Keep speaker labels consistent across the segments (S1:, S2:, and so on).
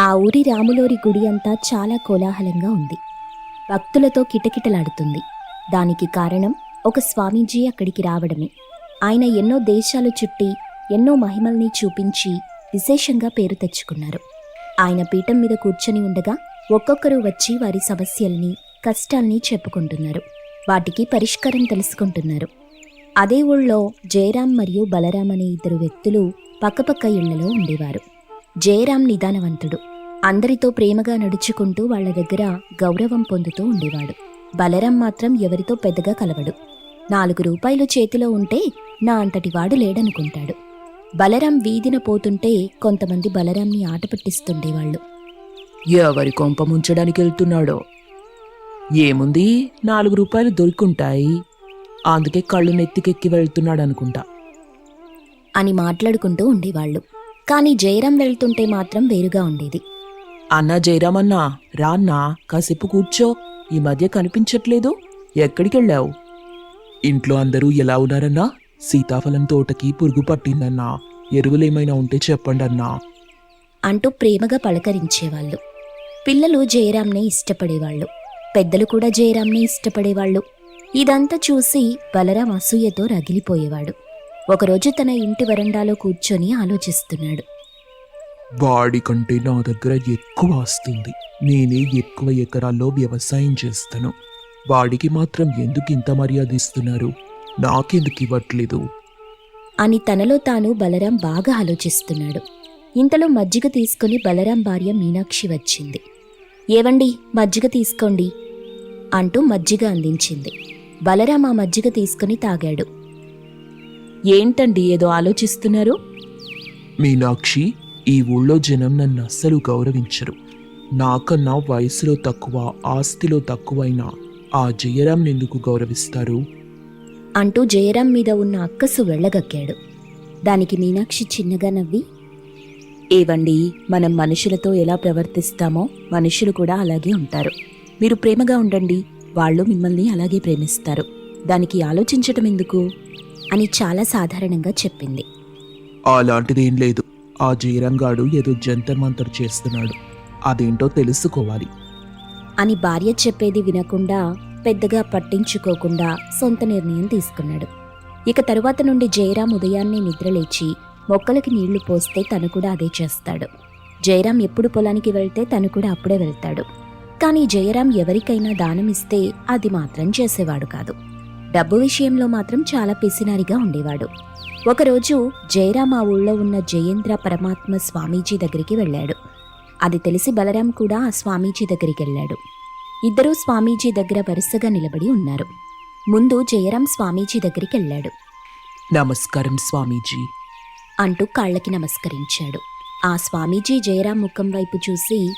S1: ఆ ఊరి రాములోరి గుడి అంతా చాలా కోలాహలంగా ఉంది. భక్తులతో కిటకిటలాడుతుంది. దానికి కారణం ఒక స్వామీజీ అక్కడికి రావడమే. ఆయన ఎన్నో దేశాలు చుట్టి ఎన్నో మహిమల్ని చూపించి విశేషంగా పేరు తెచ్చుకున్నారు. ఆయన పీఠం మీద కూర్చొని ఉండగా ఒక్కొక్కరు వచ్చి వారి సమస్యల్ని కష్టాల్ని చెప్పుకుంటున్నారు. వాటికి పరిష్కారం తెలుసుకుంటున్నారు. అదే ఊళ్ళో జయరాం మరియు బలరాం అనే ఇద్దరు వ్యక్తులు పక్కపక్క ఇళ్ళలో ఉండేవారు. జయరాం నిదానవంతుడు. అందరితో ప్రేమగా నడుచుకుంటూ వాళ్ళ దగ్గర గౌరవం పొందుతూ ఉండేవాడు. బలరాం మాత్రం ఎవరితో పెద్దగా కలవడు. నాలుగు రూపాయలు చేతిలో ఉంటే నా అంతటి వాడు లేడనుకుంటాడు. బలరాం వీధిన పోతుంటే కొంతమంది బలరాంని ఆట పట్టిస్తుండేవాళ్ళు.
S2: ఎవరి కొంప ముంచడానికి వెళ్తున్నాడో ఏముంది? నాలుగు రూపాయలు దొరికుంటాయి. అందుకే కళ్ళు నెత్తికెక్కి వెళ్తున్నాడు అనుకుంటా
S1: అని మాట్లాడుకుంటూ ఉండేవాళ్ళు. కానీ జయరాం వెళ్తుంటే మాత్రం వేరుగా ఉండేది.
S2: అన్నా జయరామన్నా రాన్నా కాసేపు కూర్చో. ఈ మధ్య కనిపించట్లేదు. ఎక్కడికి వెళ్ళావు ఇంట్లో అందరూ ఎలా ఉన్నారన్నా? సీతాఫలం తోటకి పురుగు పట్టిందన్నా. ఎరువులేమైనా ఉంటే చెప్పండి అన్నా
S1: అంటూ ప్రేమగా పలకరించేవాళ్ళు. పిల్లలు జయరాంనే ఇష్టపడేవాళ్ళు. పెద్దలు కూడా జయరాంనే ఇష్టపడేవాళ్ళు. ఇదంతా చూసి బలరాం అసూయతో రగిలిపోయేవాడు. ఒకరోజు తన ఇంటి వరండాలో కూర్చొని ఆలోచిస్తున్నాడు.
S3: వాడి కంటే నా దగ్గర ఎక్కువ వస్తుంది నేనే ఎక్కువ ఎకరాల్లో వ్యవసాయం చేస్తాను. వాడికి మాత్రం ఎందుకు ఇంత మర్యాద ఇస్తున్నారు? నాకెందుకు ఇవ్వట్లేదు?
S1: అని తనలో తాను బలరాం బాగా ఆలోచిస్తున్నాడు. ఇంతలో మజ్జిగ తీసుకుని బలరాం భార్య మీనాక్షి వచ్చింది. ఏవండి మజ్జిగ తీసుకోండి అంటూ మజ్జిగ అందించింది. బలరాం ఆ మజ్జిగ తీసుకుని తాగాడు.
S2: ఏంటండి ఏదో ఆలోచిస్తున్నారు?
S3: మీనాక్షి ఈ ఊళ్ళో జనం నన్ను అస్సలు గౌరవించరు. నాకన్నా వయసులో తక్కువ ఆస్తిలో తక్కువైన ఆ జయరాం ఎందుకు గౌరవిస్తారు?
S1: అంటూ జయరాం మీద ఉన్న అక్కసు వెళ్ళగక్కాడు. దానికి మీనాక్షి చిన్నగా నవ్వి ఏవండి మనం మనుషులతో ఎలా ప్రవర్తిస్తామో మనుషులు కూడా అలాగే ఉంటారు. మీరు ప్రేమగా ఉండండి వాళ్ళు మిమ్మల్ని అలాగే ప్రేమిస్తారు. దానికి ఆలోచించటం ఎందుకు? అని చాలా సాధారణంగా చెప్పింది.
S3: అలాంటిదేం లేదు. ఆ జీరంగాడు ఏదో జంతర్ మంతర్ చేస్తున్నాడు. అదేంటో తెలుసుకోవాలి.
S1: అని భార్య చెప్పేది వినకుండా పెద్దగా పట్టించుకోకుండా సొంత నిర్ణయం తీసుకున్నాడు. ఇక తరువాత నుండి జయరాం ఉదయాన్నే నిద్రలేచి మొక్కలకి నీళ్ళు పోస్తే తను కూడా అదే చేస్తాడు. జయరాం ఎప్పుడు పొలానికి వెళ్తే తను కూడా అప్పుడే వెళ్తాడు. కానీ జయరాం ఎవరికైనా దానం ఇస్తే అది మాత్రం చేసేవాడు కాదు. డబ్బు విషయంలో మాత్రం చాలా పిసినారిగా ఉండేవాడు. ఒకరోజు జయరాం ఆ ఊళ్ళో ఉన్న జయేంద్ర పరమాత్మ స్వామీజీ దగ్గరికి వెళ్ళాడు. అది తెలిసి బలరాం కూడా ఆ స్వామీజీ దగ్గరికి వెళ్ళాడు. ఇద్దరూ స్వామీజీ దగ్గర వరుసగా నిలబడి ఉన్నారు. ముందు జయరాం స్వామీజీ దగ్గరికి వెళ్ళాడు.
S2: నమస్కారం స్వామీజీ.
S1: అంటూ కాళ్ళకి నమస్కరించాడు. ఆ స్వామీజీ జయరాం ముఖం వైపు చూసి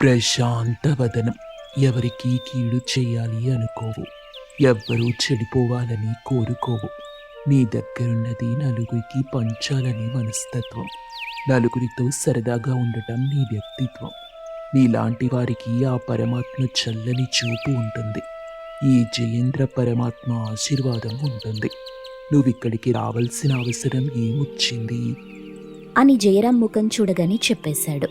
S3: ప్రశాంత వదనం. ఎవరికి కీడు చేయాలి అనుకోవు. ఎవ్వరూ చెడిపోవాలని కోరుకోవు. నీ దగ్గరున్నది నలుగురికి పంచాలని మనస్తత్వం. నలుగురితో సరదాగా ఉండటం నీ వ్యక్తిత్వం. నీలాంటి వారికి ఆ పరమాత్మ చల్లని చూపు ఉంటుంది. ఈ జయేంద్ర పరమాత్మ ఆశీర్వాదం ఉంటుంది. నువ్విక్కడికి రావాల్సిన అవసరం ఏమొచ్చింది?
S1: అని జయరాం ముఖం చూడగానే చెప్పేశాడు.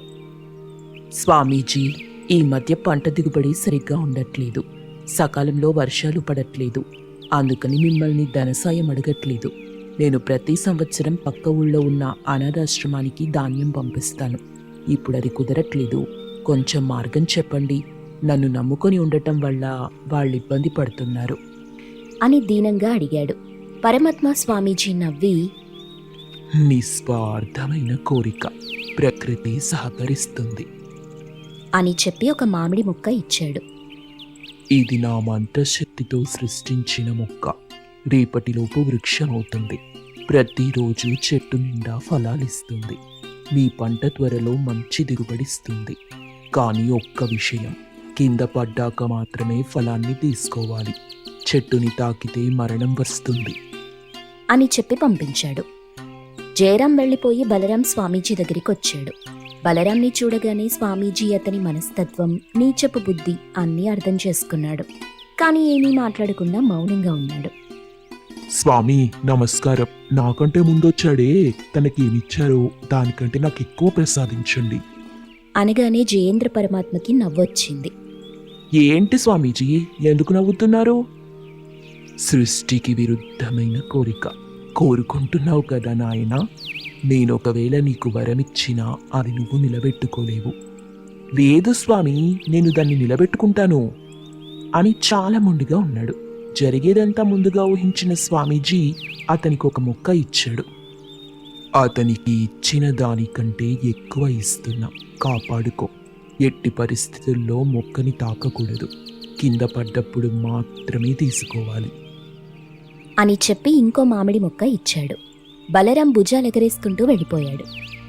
S2: స్వామీజీ ఈ మధ్య పంట దిగుబడి సరిగ్గా ఉండట్లేదు. సకాలంలో వర్షాలు పడట్లేదు. అందుకని మిమ్మల్ని ధనసాయం అడగట్లేదు. నేను ప్రతి సంవత్సరం పక్క ఊళ్ళో ఉన్న అనాథాశ్రమానికి ధాన్యం పంపిస్తాను. ఇప్పుడు అది కుదరట్లేదు. కొంచెం మార్గం చెప్పండి. నన్ను నమ్ముకొని ఉండటం వల్ల వాళ్ళు ఇబ్బంది పడుతున్నారు.
S1: అని దీనంగా అడిగాడు. పరమాత్మ స్వామీజీ నవ్వి
S3: నిస్వార్థమైన కోరిక ప్రకృతి సహకరిస్తుంది.
S1: అని చెప్పి ఒక మామిడి ముక్క ఇచ్చాడు.
S3: ఇది నా మంత్రశక్తితో సృష్టించిన మొక్క. రేపటిలోపు వృక్షమవుతుంది. ప్రతిరోజు చెట్టు నిండా ఫలాలిస్తుంది. మీ పంట త్వరలో మంచి దిగుబడిస్తుంది. కానీ ఒక్క విషయం కింద పడ్డాక మాత్రమే ఫలాన్ని తీసుకోవాలి. చెట్టుని తాకితే మరణం వస్తుంది.
S1: అని చెప్పి పంపించాడు. జయరాం వెళ్ళిపోయి బలరాం స్వామీజీ దగ్గరికి వచ్చాడు. బలరాంని చూడగానే స్వామీజీ అతని మనస్తత్వం నీచపు బుద్ధి అన్నీ అర్థం చేసుకున్నాడు. కానీ ఏమీ మాట్లాడకుండా మౌనంగా ఉన్నాడు.
S3: స్వామి నమస్కారం. నాకంటే ముందొచ్చాడే. తనకి ఏమిచ్చారో దానికంటే నాకు ఎక్కువ ప్రసాదించండి.
S1: అనగానే జయేంద్ర పరమాత్మకి నవ్వొచ్చింది.
S3: ఏంటి స్వామీజీ? ఎందుకు నవ్వుతున్నారు? సృష్టికి విరుద్ధమైన కోరిక. కోరుకుంటున్నావు కదా నాయన? నేను ఒకవేళ నీకు వరమిచ్చినా అది నువ్వు నిలబెట్టుకోలేవు. లేదు స్వామి నేను దాన్ని నిలబెట్టుకుంటాను అని చాలా మొండిగా ఉన్నాడు. జరిగేదంతా ముందుగా ఊహించిన స్వామీజీ అతనికి ఒక మొక్క ఇచ్చాడు. అతనికి ఇచ్చిన దానికంటే ఎక్కువ ఇస్తున్నా కాపాడుకో. ఎట్టి పరిస్థితుల్లో మొక్కని తాకకూడదు. కింద పడ్డప్పుడు మాత్రమే తీసుకోవాలి.
S1: అని చెప్పి ఇంకో మామిడి మొక్క ఇచ్చాడు. బలరాం భుజాలెగరేసుకుంటూ వెళ్ళిపోయాడు.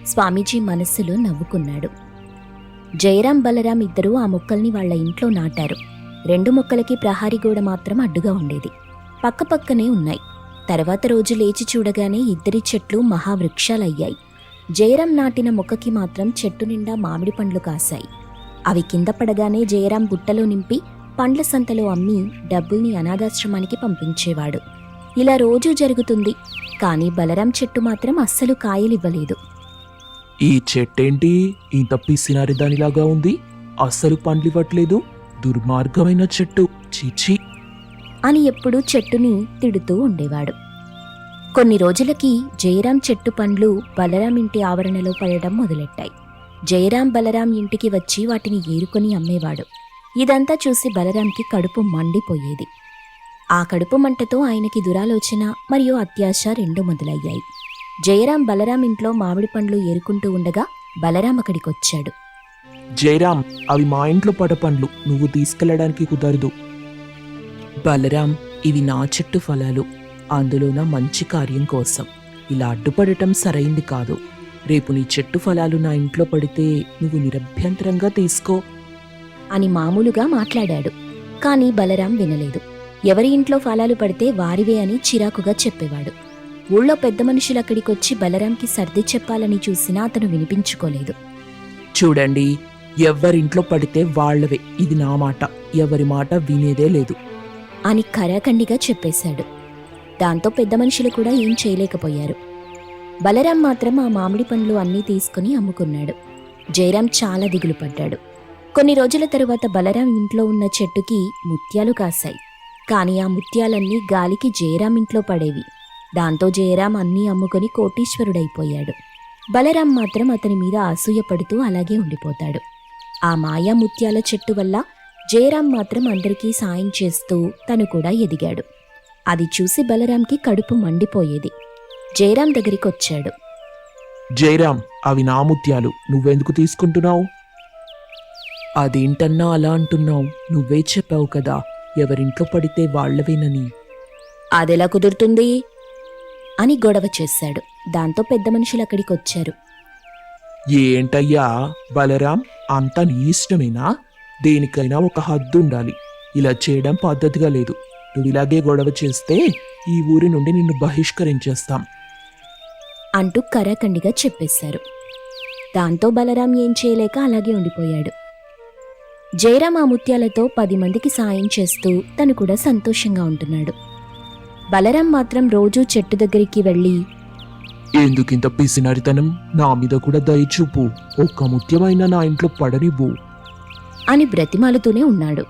S1: స్వామీజీ మనస్సులో నవ్వుకున్నాడు. జయరాం బలరాం ఇద్దరూ ఆ మొక్కల్ని వాళ్ళ ఇంట్లో నాటారు. రెండు మొక్కలకి ప్రహారీ గోడ మాత్రం అడ్డుగా ఉండేది. పక్కపక్కనే ఉన్నాయి. తర్వాత రోజు లేచి చూడగానే ఇద్దరి చెట్లు మహావృక్షాలయ్యాయి. జయరాం నాటిన మొక్కకి మాత్రం చెట్టు నిండా మామిడి పండ్లు కాశాయి. అవి కింద పడగానే జయరాం బుట్టలో నింపి పండ్ల సంతలో అమ్మి డబ్బుల్ని అనాథాశ్రమానికి పంపించేవాడు. ఇలా రోజూ జరుగుతుంది. కానీ బలరాం చెట్టు మాత్రం అస్సలు కాయలివ్వలేదు.
S3: ఈ చెట్టేంటి? ఇంత పిసినారి దానిలాగా ఉంది. అస్సలు పండ్లివ్వట్లేదు. దుర్మార్గమైన చెట్టు. చీచి.
S1: అని ఎప్పుడూ చెట్టుని తిడుతూ ఉండేవాడు. కొన్ని రోజులకి జయరాం చెట్టు పండ్లు బలరాం ఇంటి ఆవరణలో పడడం మొదలెట్టాయి. జయరాం బలరాం ఇంటికి వచ్చి వాటిని ఏరుకొని అమ్మేవాడు. ఇదంతా చూసి బలరాంకి కడుపు మండిపోయేది. ఆ కడుపు మంటతో ఆయనకి దురాలోచన మరియు అత్యాశ రెండు మొదలయ్యాయి. జయరాం బలరాం ఇంట్లో మామిడి పండ్లు ఏరుకుంటూ ఉండగా బలరాం అక్కడికొచ్చాడు.
S3: జయరాం అవి మా ఇంట్లో పడ పండ్లు. నువ్వు తీసుకెళ్ళడానికి కుదరదు.
S2: బలరాం ఇవి నా చెట్టు ఫలాలు. అందులోన మంచి కార్యం కోసం. ఇలా అడ్డుపడటం సరైంది కాదు. రేపు నీ చెట్టు ఫలాలు నా ఇంట్లో పడితే నువ్వు నిరభ్యంతరంగా తీసుకో.
S1: అని మామూలుగా మాట్లాడాడు. కానీ బలరాం వినలేదు. ఎవరి ఇంట్లో ఫలాలు పడితే వారివే అని చిరాకుగా చెప్పేవాడు. ఊళ్ళో పెద్ద మనుషులు అక్కడికొచ్చి బలరాంకి సర్ది చెప్పాలని చూసినా అతను వినిపించుకోలేదు.
S2: చూడండి ఎవరింట్లో పడితే వాళ్ళవే. ఇది నా మాట. ఎవరి మాట వినేదే లేదు.
S1: అని కరాఖండిగా చెప్పేశాడు. దాంతో పెద్ద మనుషులు కూడా ఏం చేయలేకపోయారు. బలరాం మాత్రం ఆ మామిడి పండ్లు అన్నీ తీసుకుని అమ్ముకున్నాడు. జయరాం చాలా దిగులు పడ్డాడు కొన్ని రోజుల తరువాత బలరాం ఇంట్లో ఉన్న చెట్టుకి ముత్యాలు కాశాయి. కానీ ఆ ముత్యాలన్నీ గాలికి జయరాం ఇంట్లో పడేవి. దాంతో జయరాం అన్నీ అమ్ముకొని కోటీశ్వరుడైపోయాడు. బలరాం మాత్రం అతని మీద అసూయపడుతూ అలాగే ఉండిపోతాడు. ఆ మాయా ముత్యాల చెట్టు వల్ల జయరాం మాత్రం అందరికీ సాయం చేస్తూ తను కూడా ఎదిగాడు. అది చూసి బలరాంకి కడుపు మండిపోయేది. జయరాం దగ్గరికి వచ్చాడు
S3: జయరాం అవి నా ముత్యాలు. నువ్వెందుకు తీసుకుంటున్నావు?
S2: అదేంటన్నా అలా అంటున్నావు? నువ్వే చెప్పావు కదా. ఎవరింట్లో పడితే వాళ్ళవేనని.
S1: అదెలా కుదురుతుంది? అని గొడవ చేశాడు. దాంతో పెద్ద మనుషులు అక్కడికి వచ్చారు
S3: ఏంటయ్యా బలరాం అంతా నీ ఇష్టమేనా? దేనికైనా ఒక హద్దు ఉండాలి ఇలా చేయడం పద్ధతిగా లేదు. నువ్వు ఇలాగే గొడవ చేస్తే ఈ ఊరి నుండి నిన్ను బహిష్కరించేస్తాం.
S1: అంటూ కరాఖండిగా చెప్పేశారు. దాంతో బలరాం ఏం చేయలేక అలాగే ఉండిపోయాడు. జయరాం ఆ ముత్యాలతో పది మందికి సాయం చేస్తూ తను కూడా సంతోషంగా ఉంటున్నాడు. బలరాం మాత్రం రోజూ చెట్టు దగ్గరికి వెళ్ళి
S3: ఎందుకింత పిసినరితనం? నా మీద కూడా దయచూపు ఒక్క ముత్యమైన నా ఇంట్లో పడనివ్వు.
S1: అని బ్రతిమాలుతూనే ఉన్నాడు.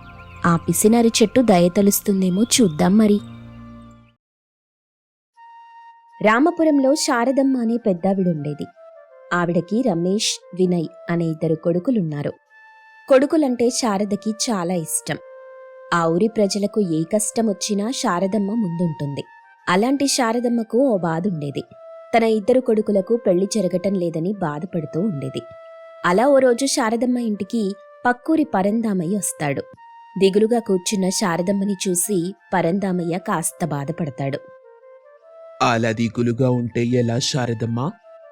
S1: ఆ పిసినారి చెట్టు దయతలుస్తుందేమో చూద్దాం మరి. రామపురంలో శారదమ్మ అనే పెద్దావిడుండేది. ఆవిడకి రమేష్ వినయ్ అనే ఇద్దరు కొడుకులున్నారు. కొడుకులంటే శారదకి చాలా ఇష్టం. ఆ ఊరి ప్రజలకు ఏ కష్టం వచ్చినా శారదమ్మ ముందుంటుంది. అలాంటి శారదమ్మకు ఓ బాధుండేది తన ఇద్దరు కొడుకులకు పెళ్ళి జరగటం లేదని బాధపడుతూ ఉండేది. అలా ఓ రోజు శారదమ్మ ఇంటికి పక్కూరి పరందామయ్య వస్తాడు. దిగులుగా కూర్చున్న శారదమ్మని చూసి పరందామయ్య కాస్త బాధపడతాడు.
S3: అలా దిగులుగా ఉంటే ఎలా శారదమ్మ?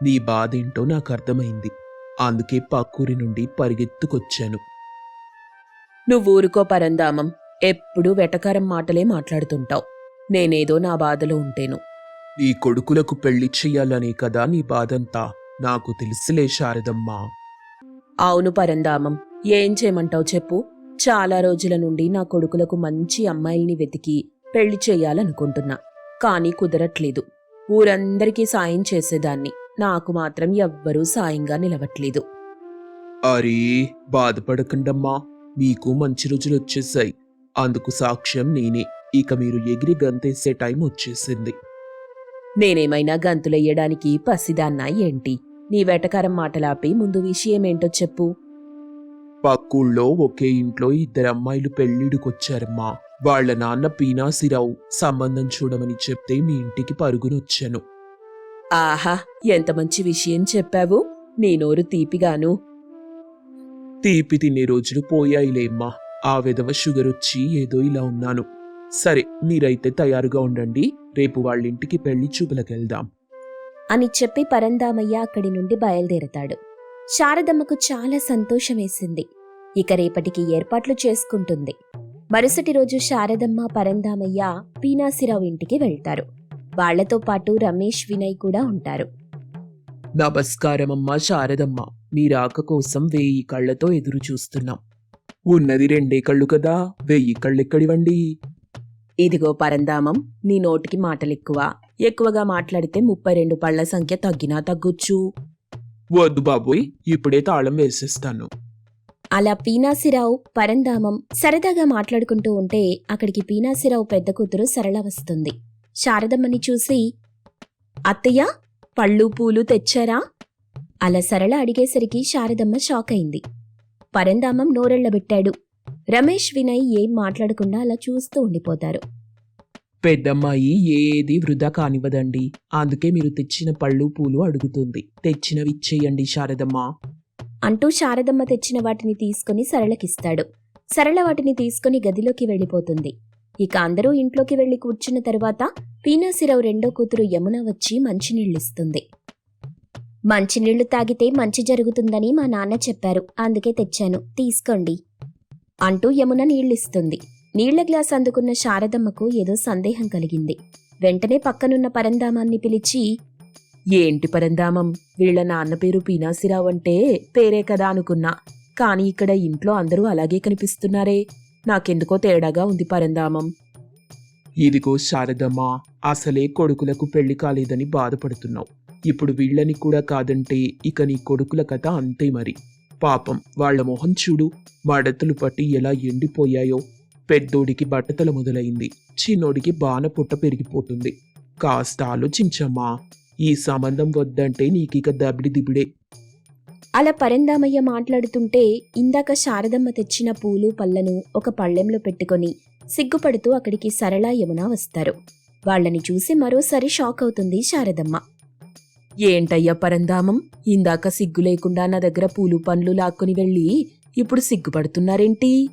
S3: నీ బాధ ఏంటో నాకు అర్థమైంది. అందుకే పక్కూరి నుండి పరిగెత్తుకొచ్చాను.
S2: నువ్వు ఊరుకో పరందామం. ఎప్పుడు వెటకారం మాటలే మాట్లాడుతుంటావు. నేనేదో నా బాధలో ఉంటేను.
S3: నీ కొడుకులకు పెళ్ళి చెయ్యాలనే కదా నీ బాధంతా? నాకు తెలుసులే శారదమ్మా.
S2: అవును పరందామం. ఏం చేయమంటావు చెప్పు. చాలా రోజుల నుండి నా కొడుకులకు మంచి అమ్మాయిల్ని వెతికి పెళ్ళి చేయాలనుకుంటున్నా కానీ కుదరట్లేదు. ఊరందరికీ సాయం చేసేదాన్ని. నాకు మాత్రం ఎవ్వరూ సాయంగా నిలవట్లేదు.
S3: అరే బాధపడకండమ్మా. మీకు మంచి రోజులు వచ్చేసాయి అందుకు సాక్ష్యం నేనే. ఇక మీరు ఎగిరి గంతేసే టైం వచ్చేసింది.
S2: నేనేమైనా గంతులెయ్యడానికి పసిదాన్నా ఏంటి? నీ వెటకారం మాటలాపి ముందు విషయమేంటో చెప్పు.
S3: పక్కూళ్ళో ఒకే ఇంట్లో ఇద్దరు అమ్మాయిలు పెళ్ళిడికొచ్చారమ్మా వాళ్ళ నాన్న పీనాసిరావు సంబంధం చూడమని చెప్తే మీ ఇంటికి పరుగునొచ్చాను.
S2: ఆహా ఎంత మంచి విషయం చెప్పావు. నీ నోరు తీపిగాను.
S3: తీపి తినే రోజులు పోయాయిలేమ్మా. ఆ విధవ షుగర్ వచ్చి ఏదో ఇలా ఉన్నాను. సరే మీరైతే తయారుగా ఉండండి. రేపు వాళ్ళ ఇంటికి పెళ్ళి చూపులకెళ్దాం.
S1: అని చెప్పి పరందామయ్య అక్కడి నుండి బయలుదేరతాడు. శారదమ్మకు చాలా సంతోషం వేసింది ఇక రేపటికి ఏర్పాట్లు చేసుకుంటుంది. మరుసటి రోజు శారదమ్మ పరందామయ్య పీనాసిరావు ఇంటికి వెళ్తారు. వాళ్ళతో పాటు రమేష్ వినయ్ కూడా ఉంటారు.
S2: నమస్కారమమ్మా శారదమ్మ. మీ రాక కోసం వేయి కళ్ళతో ఎదురు చూస్తున్నాం.
S3: ఉన్నది రెండే కళ్ళు కదా వెయ్యి కళ్ళెక్కడివండి?
S2: ఇదిగో పరందామం నీ నోటికి మాటలెక్కువ. ఎక్కువగా మాట్లాడితే ముప్పై రెండు పళ్ళ సంఖ్య తగ్గినా తగ్గొచ్చు.
S3: వద్దు బాబోయ్ ఇప్పుడే తాళం వేసేస్తాను.
S1: అలా పీనాసిరావు పరంధామం సరదాగా మాట్లాడుకుంటూ ఉంటే అక్కడికి పీనాసిరావు పెద్ద కూతురు సరళ వస్తుంది. శారదమ్మని చూసి అత్తయ్య పళ్ళు పూలు తెచ్చారా? అలా సరళ అడిగేసరికి శారదమ్మ షాక్ అయింది. పరంధామం నోరెళ్ళబెట్టాడు రమేష్ వినయ్ ఏం మాట్లాడకుండా అలా చూస్తూ ఉండిపోతారు.
S2: పెద్దమ్మాయి ఏది వృధా కానివ్వదండి. అందుకే మీరు తెచ్చిన పళ్ళు పూలు అడుగుతుంది. తెచ్చినవి ఇచ్చేయండి శారదమ్మ.
S1: అంటూ శారదమ్మ తెచ్చిన వాటిని తీసుకుని సరళకిస్తాడు. సరళ వాటిని తీసుకుని గదిలోకి వెళ్ళిపోతుంది. ఇక అందరూ ఇంట్లోకి వెళ్ళి కూర్చున్న తరువాత పీనాసిరావు రెండో కూతురు యమున వచ్చి మంచినీళ్ళిస్తుంది. మంచినీళ్ళు తాగితే మంచి జరుగుతుందని మా నాన్న చెప్పారు. అందుకే తెచ్చాను. తీసుకోండి అంటూ యమున నీళ్ళిస్తుంది. నీళ్ళ గ్లాస్ అందుకున్న శారదమ్మకు ఏదో సందేహం కలిగింది. వెంటనే పక్కనున్న పరంధామాన్ని పిలిచి
S2: ఏంటి పరందామం? వీళ్ళ నాన్న పేరు పీనాసిరావు అంటే పేరే కదా అనుకున్నా. కానీ ఇక్కడ ఇంట్లో అందరూ అలాగే కనిపిస్తున్నారే. నాకెందుకో తేడాగా ఉంది పరందామం.
S3: ఇదిగో శారదమ్మా అసలే కొడుకులకు పెళ్ళి కాలేదని బాధపడుతున్నావు. ఇప్పుడు వీళ్ళని కూడా కాదంటే ఇక నీ కొడుకుల కథ అంతే మరి. పాపం వాళ్ళ మొహం చూడు మడతలు పట్టి ఎలా ఎండిపోయాయో. పెద్దోడికి బట్టతల మొదలైంది చిన్నోడికి బాణ పుట్ట పెరిగిపోతుంది. కాస్త ఆలోచించమ్మా ఈ సంబంధం వద్దంటే నీకిక దబిడి దిబిడే.
S1: అలా పరందామయ్య మాట్లాడుతుంటే ఇందాక శారదమ్మ తెచ్చిన పూలు పళ్ళను ఒక పళ్ళెంలో పెట్టుకొని సిగ్గుపడుతూ అక్కడికి సరళ యమున వస్తారు. వాళ్ళని చూసి మరోసారి షాక్ అవుతుంది శారదమ్మ.
S2: ఏంటయ్యా పరందామం? ఇందాక సిగ్గు లేకుండా నా దగ్గర పూలు పండ్లు లాక్కొని వెళ్ళి ఇప్పుడు సిగ్గుపడుతున్నారేంటి?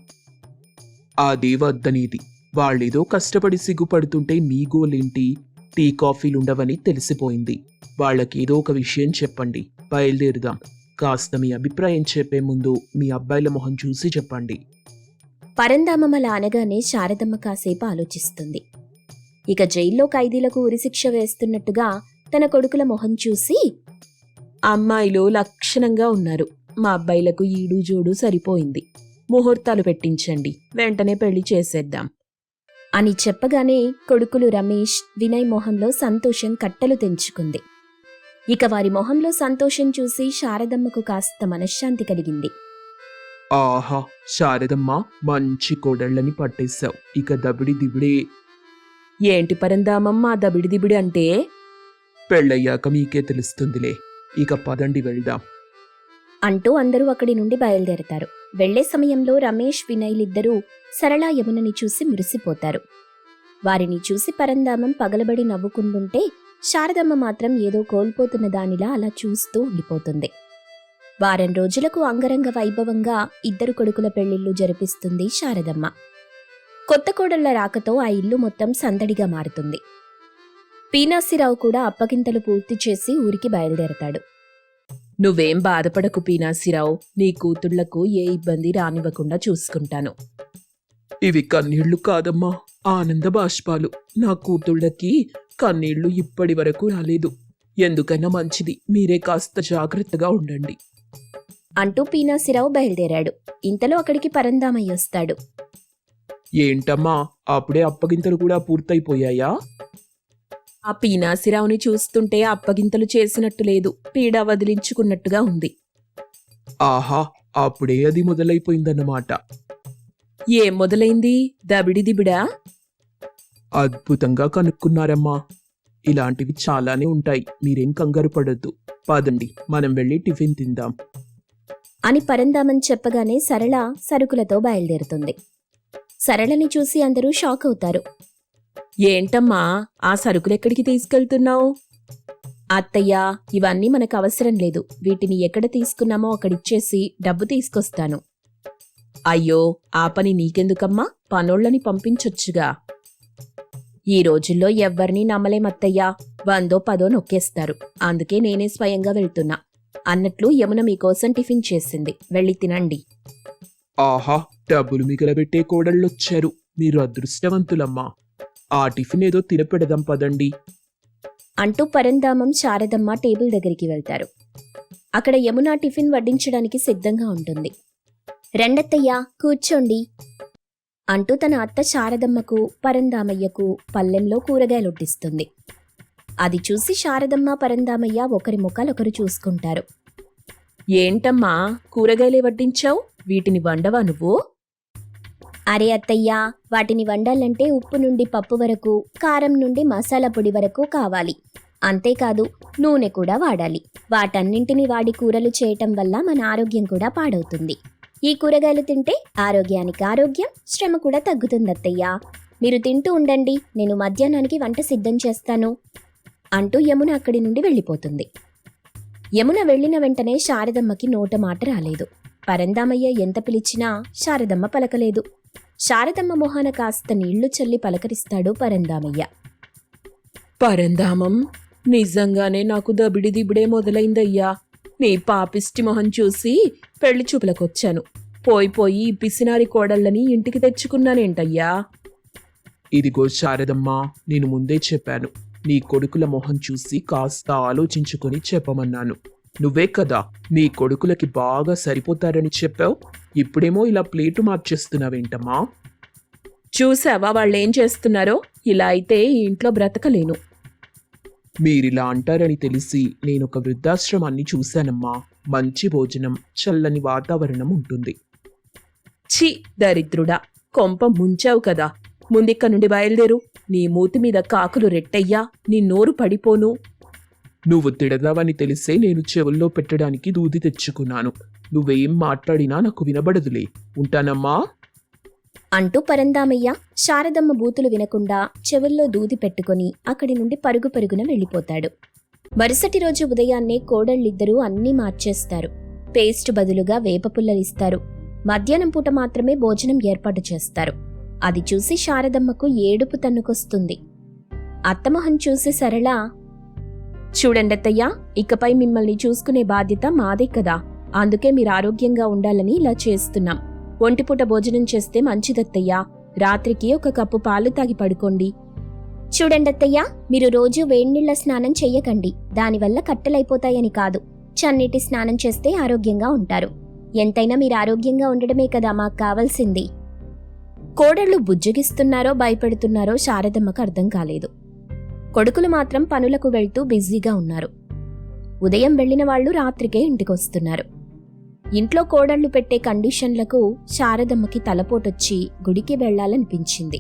S3: అది వద్దనేది వాళ్ళేదో కష్టపడి సిగ్గుపడుతుంటే నీ గోలేంటి? టీ కాఫీలుండవని తెలిసిపోయింది. వాళ్ళకేదో ఒక విషయం చెప్పండి. బయలుదేరుదాం. కాస్త మీ అభిప్రాయం చెప్పే ముందు మీ అబ్బాయిల మొహం చూసి చెప్పండి.
S1: పరందామమ్మల అనగానే శారదమ్మ కాసేపు ఆలోచిస్తుంది. ఇక జైల్లో ఖైదీలకు ఉరిశిక్ష వేస్తున్నట్టుగా తన కొడుకుల మొహం చూసి
S2: అమ్మాయిలు లక్షణంగా ఉన్నారు. మా అబ్బాయిలకు ఈడు జోడు సరిపోయింది. ముహూర్తాలు పెట్టించండి. వెంటనే పెళ్ళి చేసేద్దాం.
S1: అని చెప్పగానే కొడుకులు రమేష్ వినయ్ మొహంలో సంతోషం కట్టలు తెంచుకుంది. ఇక వారి మొహంలో సంతోషం చూసి శారదమ్మకు కాస్త మనశ్శాంతి కలిగింది.
S3: ఆహా శారదమ్మ మంచి కోడళ్ళని పట్టేశావు. ఇక దబిడి దిబిడే.
S2: ఏంటి పరందామం మా దబిడి దిబిడి అంటే?
S3: పెళ్ళయ్యాక మీకే తెలుస్తుందిలే. ఇక పదండి వెళ్దాం.
S1: అంటూ అందరూ అక్కడి నుండి బయలుదేరతారు. వెళ్ళే సమయంలో రమేష్ వినయ్లిద్దరూ సరళా యమునని చూసి మురిసిపోతారు. వారిని చూసి పరందామం పగలబడి నవ్వుకుంటుంటే శారదమ్మ మాత్రం ఏదో కోల్పోతున్న దానిలా అలా చూస్తూ ఉండిపోతుంది. వారం రోజులకు అంగరంగ వైభవంగా ఇద్దరు కొడుకుల పెళ్ళిళ్ళు జరిపిస్తుంది శారదమ్మ. కొత్త కోడళ్ళ రాకతో ఆ ఇల్లు మొత్తం సందడిగా మారుతుంది. పీనాసిరావు కూడా అప్పగింతలు పూర్తి చేసి ఊరికి బయలుదేరతాడు.
S2: నువ్వేం బాధపడకు పీనాసిరావు నీ కూతుళ్ళకు ఏ ఇబ్బంది రానివ్వకుండా చూసుకుంటాను.
S3: ఇవి కన్నీళ్ళు కాదమ్మా ఆనంద బాష్పాలు. నా కూతుళ్ళకి కన్నీళ్ళు ఇప్పటి వరకు రాలేదు. ఎందుకన్నా మంచిది. మీరే కాస్త జాగ్రత్తగా ఉండండి.
S1: అంటూ పీనాసిరావు బయలుదేరాడు. ఇంతలో అక్కడికి పరందామయ్య వస్తాడు.
S3: ఏంటమ్మా? అప్పుడే అప్పగింతలు కూడా పూర్తయిపోయాయా?
S2: ఆ పీనాసిరావుని చూస్తుంటే అప్పగింతలు చేసినట్టు లేదు. పీడ వదిలించుకున్నట్టుగా ఉంది.
S3: ఆహా! అప్పుడే అది మొదలైపోయిందన్నమాట.
S2: ఏం మొదలైంది? దబిడి దిబిడా
S3: అద్భుతంగా కనుక్కున్నారమ్మా. ఇలాంటివి చాలానే ఉంటాయి. మీరేం కంగారు పడొద్దు. పదండి మనం వెళ్ళి టిఫిన్ తిందాం.
S1: అని పరందామని చెప్పగానే సరళ సరుకులతో బయలుదేరుతుంది. సరళని చూసి అందరూ షాక్ అవుతారు.
S2: ఏంటమ్మా ఆ సరుకులెక్కడికి తీసుకెళ్తున్నావు?
S1: అత్తయ్య ఇవన్నీ మనకు అవసరం లేదు. వీటిని ఎక్కడ తీసుకున్నామో అక్కడిచ్చేసి డబ్బు తీసుకొస్తాను.
S2: అయ్యో ఆ పని నీకెందుకమ్మా? పనోళ్ళని పంపించొచ్చుగా.
S1: ఈ రోజుల్లో ఎవ్వరినీ నమ్మలేమత్తయ్యా వందో పదో నొక్కేస్తారు. అందుకే నేనే స్వయంగా వెళ్తున్నా. అన్నట్లు యమున మీకోసం టిఫిన్ చేసింది. వెళ్ళి తినండి.
S3: ఆహా డబ్బులు మిగలబెట్టే కోడళ్ళొచ్చారు. మీరు అదృష్టవంతులమ్మా. ఆ టిఫిన్ ఏదో తినపెడదాం పదండి.
S1: అంటూ పరంధామం శారదమ్మ టేబుల్ దగ్గరికి వెళ్తారు. అక్కడ యమున టిఫిన్ వడ్డించడానికి సిద్ధంగా ఉంటుంది. రెండత్తయ్యా కూర్చోండి. అంటూ తన అత్త శారదమ్మకు పరందామయ్యకు పల్లెంలో కూరగాయలు వడ్డిస్తుంది అది చూసి శారదమ్మ పరందామయ్య ఒకరి ముఖాలొకరు చూసుకుంటారు.
S2: ఏంటమ్మా కూరగాయలే వడ్డించావు? వీటిని వండవా నువ్వు?
S1: అరే అత్తయ్యా వాటిని వండాలంటే ఉప్పు నుండి పప్పు వరకు కారం నుండి మసాలా పొడి వరకు కావాలి. అంతేకాదు నూనె కూడా వాడాలి. వాటన్నింటిని వాడి కూరలు చేయటం వల్ల మన ఆరోగ్యం కూడా పాడవుతుంది. ఈ కూరగాయలు తింటే ఆరోగ్యానికి ఆరోగ్యం శ్రమ కూడా తగ్గుతుంది అత్తయ్య మీరు తింటూ ఉండండి నేను మధ్యాహ్నానికి వంట సిద్ధం చేస్తాను అంటూ యమున అక్కడి నుండి వెళ్ళిపోతుంది. యమున వెళ్ళిన వెంటనే శారదమ్మకి నోట మాట రాలేదు. పరందామయ్య ఎంత పిలిచినా శారదమ్మ పలకలేదు. శారదమ్మ మొహాన కాస్త నీళ్ళు చల్లి పలకరిస్తాడు పరందామయ్య.
S2: పరంధామం నిజంగానే నాకు దబిడి దిబిడే మొదలైందయ్యా. నీ పాపిష్టి మొహం చూసి పెళ్ళి చూపులకొచ్చాను. పోయి పోయి ఈ పిసినారి కోడళ్ళని ఇంటికి తెచ్చుకున్నానేంటయ్యా?
S3: ఇదిగో శారదమ్మా నేను ముందే చెప్పాను. నీ కొడుకుల మొహం చూసి కాస్త ఆలోచించుకొని చెప్పమన్నాను. నువ్వే కదా నీ కొడుకులకి బాగా సరిపోతారని చెప్పావు. ఇప్పుడేమో ఇలా ప్లేటు మార్చేస్తున్నావేంటమ్మా?
S2: చూసావా వాళ్ళేం చేస్తున్నారో? ఇలా అయితే ఈ ఇంట్లో బ్రతకలేను.
S3: మీరిలా అంటారని తెలిసి నేను ఒక వృద్ధాశ్రమాన్ని చూశానమ్మా. మంచి భోజనం చల్లని వాతావరణం ఉంటుంది.
S2: ఛీ దరిద్రుడా కొంప ముంచావు కదా. ముందిక్క నుండి బయలుదేరు. నీ మూతి మీద కాకులు రెట్టయ్యా. నీ నోరు పడిపోను.
S3: నువ్వు తిడదావని తెలిసే నేను చెవుల్లో పెట్టడానికి దూది తెచ్చుకున్నాను. నువ్వేం మాట్లాడినా నాకు వినబడదులే. ఉంటానమ్మా?
S1: అంటూ పరందామయ్య శారదమ్మ బూతులు వినకుండా చెవుల్లో దూది పెట్టుకొని అక్కడి నుండి పరుగు పరుగున వెళ్ళిపోతాడు. మరుసటి రోజు ఉదయాన్నే కోడళ్ళిద్దరూ అన్నీ మార్చేస్తారు. పేస్ట్ బదులుగా వేపపుల్లలిస్తారు మధ్యాహ్నం పూట మాత్రమే భోజనం ఏర్పాటు చేస్తారు. అది చూసి శారదమ్మకు ఏడుపు తన్నుకొస్తుంది. అత్తమోహన్ చూసి సరళ చూడండత్తయ్యా ఇకపై మిమ్మల్ని చూసుకునే బాధ్యత మాదే కదా. అందుకే మీరు ఆరోగ్యంగా ఉండాలని ఇలా చేస్తున్నాం. ఒంటిపూట భోజనం చేస్తే మంచిదత్తయ్యా. రాత్రికి ఒక కప్పు పాలు తాగి పడుకోండి. చూడండత్తయ్యా మీరు రోజు వేడినీళ్ళ స్నానం చెయ్యకండి. దానివల్ల కట్టెలైపోతాయని కాదు. చన్నీటి స్నానం చేస్తే ఆరోగ్యంగా ఉంటారు. ఎంతైనా మీరు ఆరోగ్యంగా ఉండడమే కదా మాకు కావాల్సింది. కోడళ్ళు బుజ్జగిస్తున్నారో భయపెడుతున్నారో శారదమ్మకు అర్థం కాలేదు. కొడుకులు మాత్రం పనులకు వెళ్తూ బిజీగా ఉన్నారు. ఉదయం వెళ్ళిన వాళ్ళు రాత్రికే ఇంటికొస్తున్నారు. ఇంట్లో కోడళ్ళు పెట్టే కండిషన్లకు శారదమ్మకి తలపోటొచ్చి గుడికి వెళ్ళాలనిపించింది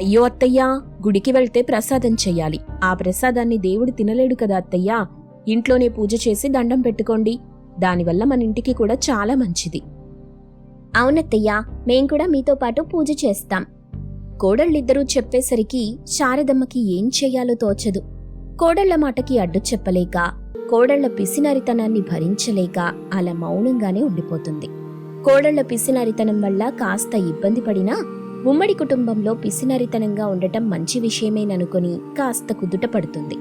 S2: అయ్యో అత్తయ్యా గుడికి వెళ్తే ప్రసాదం చెయ్యాలి. ఆ ప్రసాదాన్ని దేవుడు తినలేడు కదా అత్తయ్యా. ఇంట్లోనే పూజ చేసి దండం పెట్టుకోండి. దానివల్ల మన ఇంటికి కూడా చాలా మంచిది.
S1: అవునత్తయ్యా మేం కూడా మీతో పాటు పూజ చేస్తాం. కోడళ్ళిద్దరూ చెప్పేసరికి శారదమ్మకి ఏం చెయ్యాలో తోచదు. కోడళ్ళ మాటకి అడ్డు చెప్పలేక కోడళ్ళ పిసినారితనాన్ని భరించలేక అలా మౌనంగానే ఉండిపోతుంది. కోడళ్ళ పిసినారితనం వల్ల కాస్త ఇబ్బంది పడినా ఉమ్మడి కుటుంబంలో పిసినారితనంగా ఉండటం మంచి విషయమేననుకుని కాస్త కుదుట పడుతుంది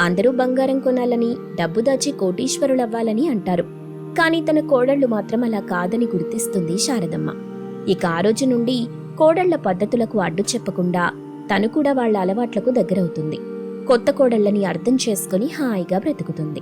S1: అందరూ బంగారం కొనాలని డబ్బు దాచి కోటీశ్వరులవ్వాలని అంటారు. కానీ తన కోడళ్ళు మాత్రం అలా కాదని గుర్తిస్తుంది శారదమ్మ. ఇక ఆ రోజు నుండి కోడళ్ళ పద్ధతులకు అడ్డు చెప్పకుండా తను కూడా వాళ్ళ అలవాట్లకు దగ్గరవుతుంది. కొత్త కోడళ్ళని అర్థం చేసుకుని హాయిగా బ్రతుకుతుంది.